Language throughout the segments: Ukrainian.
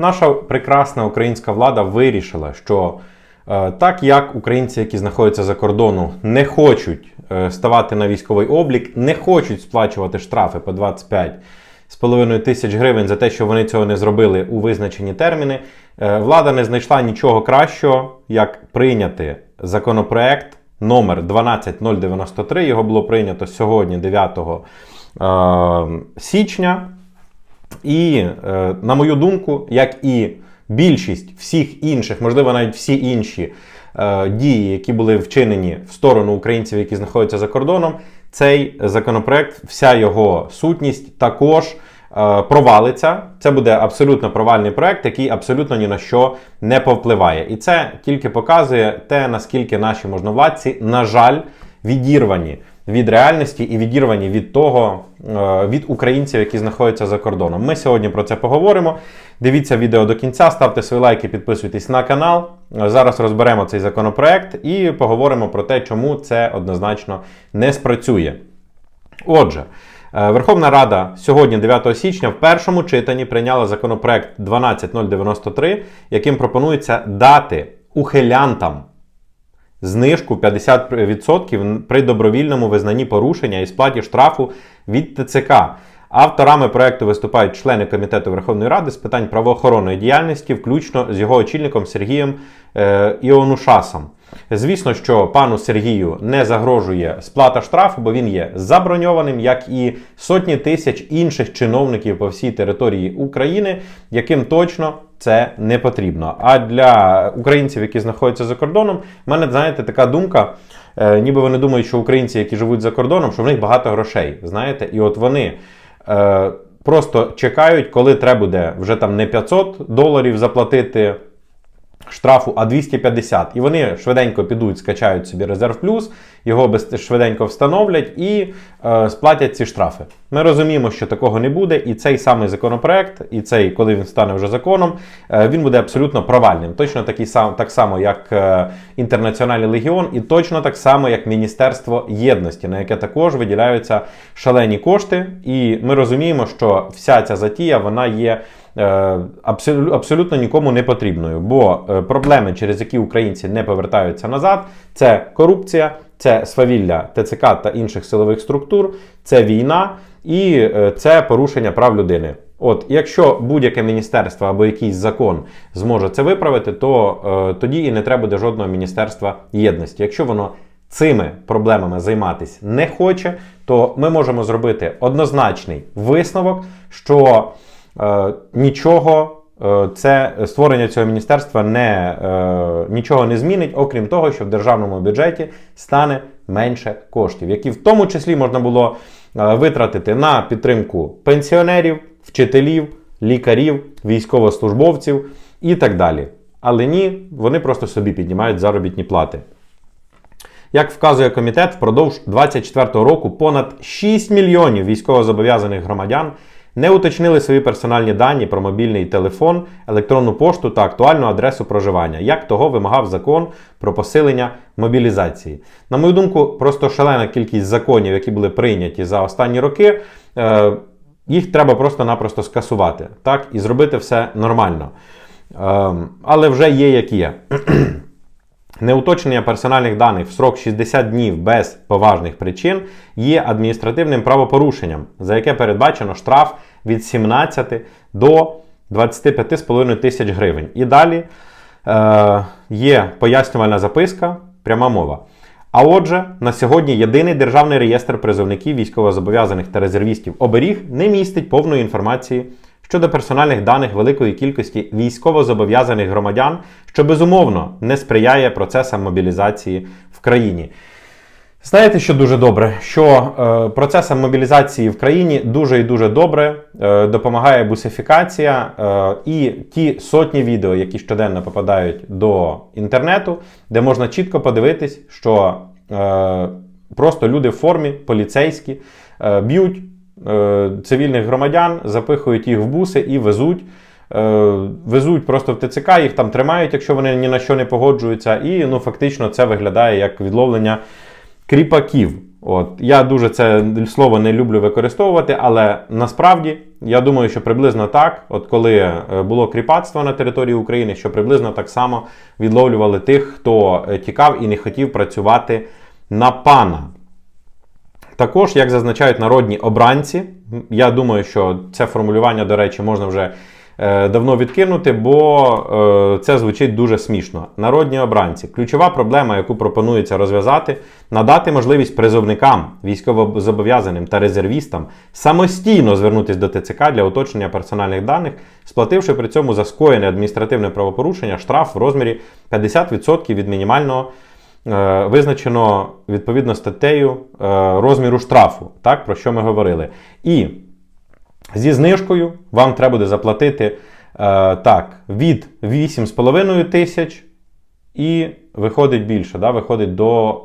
Наша прекрасна українська влада вирішила, що е, так як українці, які знаходяться за кордону, не хочуть е, ставати на військовий облік, не хочуть сплачувати штрафи по 25 з половиною тисяч гривень за те, що вони цього не зробили у визначені терміни, е, влада не знайшла нічого кращого, як прийняти законопроект номер 12093. Його було прийнято сьогодні, 9 е, січня. І, е, на мою думку, як і більшість всіх інших, можливо, навіть всі інші е, дії, які були вчинені в сторону українців, які знаходяться за кордоном, цей законопроект, вся його сутність також е, провалиться. Це буде абсолютно провальний проект, який абсолютно ні на що не повпливає. І це тільки показує те, наскільки наші можновладці, на жаль, відірвані від реальності і відірвані від того, е, від українців, які знаходяться за кордоном. Ми сьогодні про це поговоримо. Дивіться відео до кінця, ставте свої лайки, підписуйтесь на канал. Е, Зараз розберемо цей законопроект і поговоримо про те, чому це однозначно не спрацює. Отже, е, Верховна Рада сьогодні, 9 січня, в першому читанні прийняла законопроект 12093, яким пропонується дати ухилянтам знижку 50% при добровільному визнанні порушення і сплаті штрафу від ТЦК. Авторами проекту виступають члени Комітету Верховної Ради з питань правоохоронної діяльності, включно з його очільником Сергієм е, Іонушасом. Звісно, що пану Сергію не загрожує сплата штрафу, бо він є заброньованим, як і сотні тисяч інших чиновників по всій території України, яким точно це не потрібно. А для українців, які знаходяться за кордоном, в мене знаєте така думка. е, Ніби вони думають, що українці, які живуть за кордоном, що в них багато грошей. Знаєте, і от вони е, просто чекають, коли треба буде вже там не 500 доларів заплатити штрафу, а 250. І вони швиденько підуть, скачають собі резерв плюс, його швиденько встановлять і е, сплатять ці штрафи. Ми розуміємо, що такого не буде, і цей самий законопроект, і цей, коли він стане вже законом, е, він буде абсолютно провальним. Точно такий сам, так само, як е, Інтернаціональний легіон, і точно так само, як Міністерство єдності, на яке також виділяються шалені кошти. І ми розуміємо, що вся ця затія вона є. Е, Абсолютно нікому не потрібною, бо е, проблеми, через які українці не повертаються назад, це корупція, це свавілля ТЦК та інших силових структур, це війна і е, це порушення прав людини. От, якщо будь-яке міністерство або якийсь закон зможе це виправити, то е, тоді і не треба буде жодного міністерства єдності. Якщо воно цими проблемами займатися не хоче, то ми можемо зробити однозначний висновок, що нічого. е, Це створення цього міністерства не, е, нічого не змінить, окрім того, що в державному бюджеті стане менше коштів, які в тому числі можна було е, витратити на підтримку пенсіонерів, вчителів, лікарів, військовослужбовців і так далі. Але ні, вони просто собі піднімають заробітні плати. Як вказує комітет, впродовж 2024 року понад 6 мільйонів військовозобов'язаних громадян не уточнили свої персональні дані про мобільний телефон, електронну пошту та актуальну адресу проживання, як того вимагав закон про посилення мобілізації. На мою думку, просто шалена кількість законів, які були прийняті за останні роки, е, їх треба просто-напросто скасувати, так, і зробити все нормально. Ем, але вже є як є. Неуточнення персональних даних в срок 60 днів без поважних причин є адміністративним правопорушенням, за яке передбачено штраф від 17 до 25,5 тисяч гривень. І далі е, є пояснювальна записка, пряма мова. А отже, на сьогодні єдиний державний реєстр призовників військовозобов'язаних та резервістів оберіг не містить повної інформації щодо персональних даних великої кількості військовозобов'язаних громадян, що безумовно не сприяє процесам мобілізації в країні. Знаєте, що дуже добре? Що е, процесам мобілізації в країні дуже і дуже добре е, допомагає бусифікація е, і ті сотні відео, які щоденно попадають до інтернету, де можна чітко подивитись, що е, просто люди в формі, поліцейські, е, б'ють цивільних громадян, запихують їх в буси і везуть. Е, Везуть просто в ТЦК, їх там тримають, якщо вони ні на що не погоджуються, і ну фактично це виглядає як відловлення кріпаків. От я дуже це слово не люблю використовувати, але насправді Я думаю, що приблизно так, от коли е, було кріпацтво на території України, що приблизно так само відловлювали тих, хто е, тікав і не хотів працювати на пана. Також, як зазначають народні обранці, я думаю, що це формулювання, до речі, можна вже е, давно відкинути, бо е, це звучить дуже смішно. Народні обранці. Ключова проблема, яку пропонується розв'язати, надати можливість призовникам, військовозобов'язаним та резервістам самостійно звернутися до ТЦК для уточнення персональних даних, сплативши при цьому за скоєне адміністративне правопорушення штраф в розмірі 50% від мінімального. Е, визначено відповідно статтею е, розміру штрафу, так, про що ми говорили. І зі знижкою вам треба буде заплатити е, так, від 8,5 тисяч і виходить більше, да, виходить до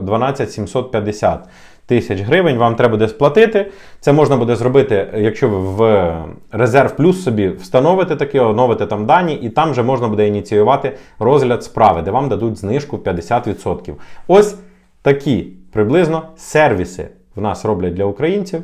е, 12 750 тисяч гривень. Вам треба буде сплатити. Це можна буде зробити, якщо ви в резерв плюс собі встановите таке, оновите там дані, і там вже можна буде ініціювати розгляд справи, де вам дадуть знижку в 50%. Ось такі приблизно сервіси в нас роблять для українців.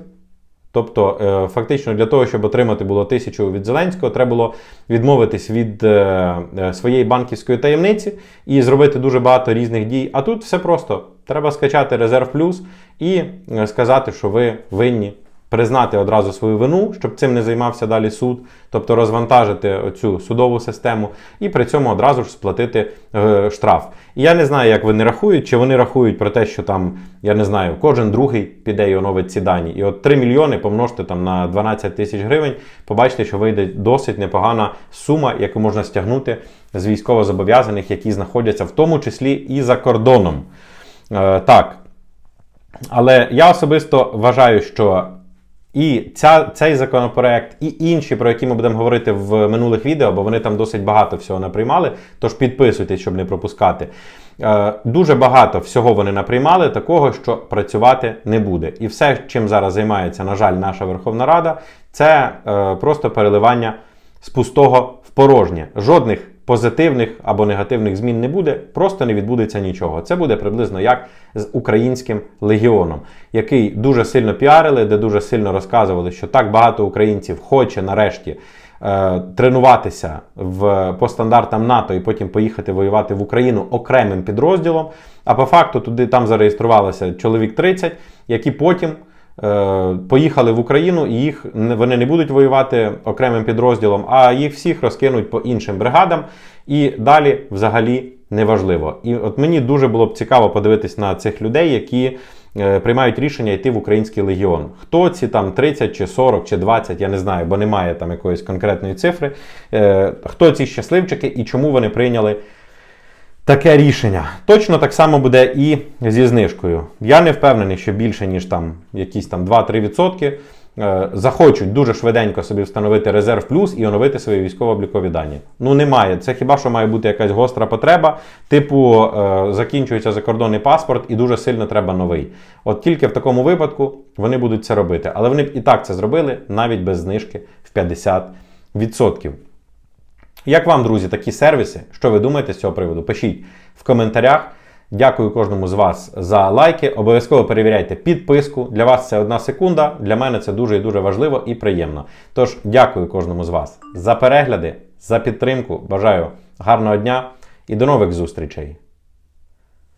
Тобто, е, фактично, для того, щоб отримати було тисячу від Зеленського, треба було відмовитись від е, е, своєї банківської таємниці і зробити дуже багато різних дій. А тут все просто. Треба скачати резерв плюс і сказати, що ви винні. Признати одразу свою вину, щоб цим не займався далі суд, тобто розвантажити цю судову систему, і при цьому одразу ж сплатити е, штраф. І я не знаю, як вони рахують, чи вони рахують про те, що там, я не знаю, кожен другий піде і оновить ці дані. І от 3 мільйони помножте там на 12 тисяч гривень, побачите, що вийде досить непогана сума, яку можна стягнути з військовозобов'язаних, які знаходяться в тому числі і за кордоном. Е, так. Але я особисто вважаю, що і ця, цей законопроект, і інші, про які ми будемо говорити в минулих відео, бо вони там досить багато всього наприймали. Тож підписуйтесь, щоб не пропускати. Е, дуже багато всього вони наприймали, такого, що працювати не буде. І все, чим зараз займається, на жаль, наша Верховна Рада, це е, просто переливання з пустого в порожнє. Жодних позитивних або негативних змін не буде, просто не відбудеться нічого. Це буде приблизно як з українським легіоном, який дуже сильно піарили, де дуже сильно розказували, що так багато українців хоче нарешті. е, Тренуватися в по стандартам НАТО і потім поїхати воювати в Україну окремим підрозділом. А по факту туди там зареєструвалося чоловік 30, які потім поїхали в Україну, і їх вони не будуть воювати окремим підрозділом, а їх всіх розкинуть по іншим бригадам. І далі взагалі неважливо. І от мені дуже було б цікаво подивитись на цих людей, які е, приймають рішення йти в український легіон. Хто ці там 30 чи 40 чи 20, я не знаю, бо немає там якоїсь конкретної цифри. Е, хто ці щасливчики і чому вони прийняли таке рішення. Точно так само буде і зі знижкою. Я не впевнений, що більше, ніж там якісь там 2-3% е, захочуть дуже швиденько собі встановити резерв плюс і оновити свої військово-облікові дані. Ну немає. Це хіба що має бути якась гостра потреба, типу е, закінчується закордонний паспорт і дуже сильно треба новий. От тільки в такому випадку вони будуть це робити. Але вони б і так це зробили навіть без знижки в 50%. Як вам, друзі, такі сервіси? Що ви думаєте з цього приводу? Пишіть в коментарях. Дякую кожному з вас за лайки. Обов'язково перевіряйте підписку. Для вас це одна секунда. Для мене це дуже і дуже важливо і приємно. Тож, дякую кожному з вас за перегляди, за підтримку. Бажаю гарного дня і до нових зустрічей!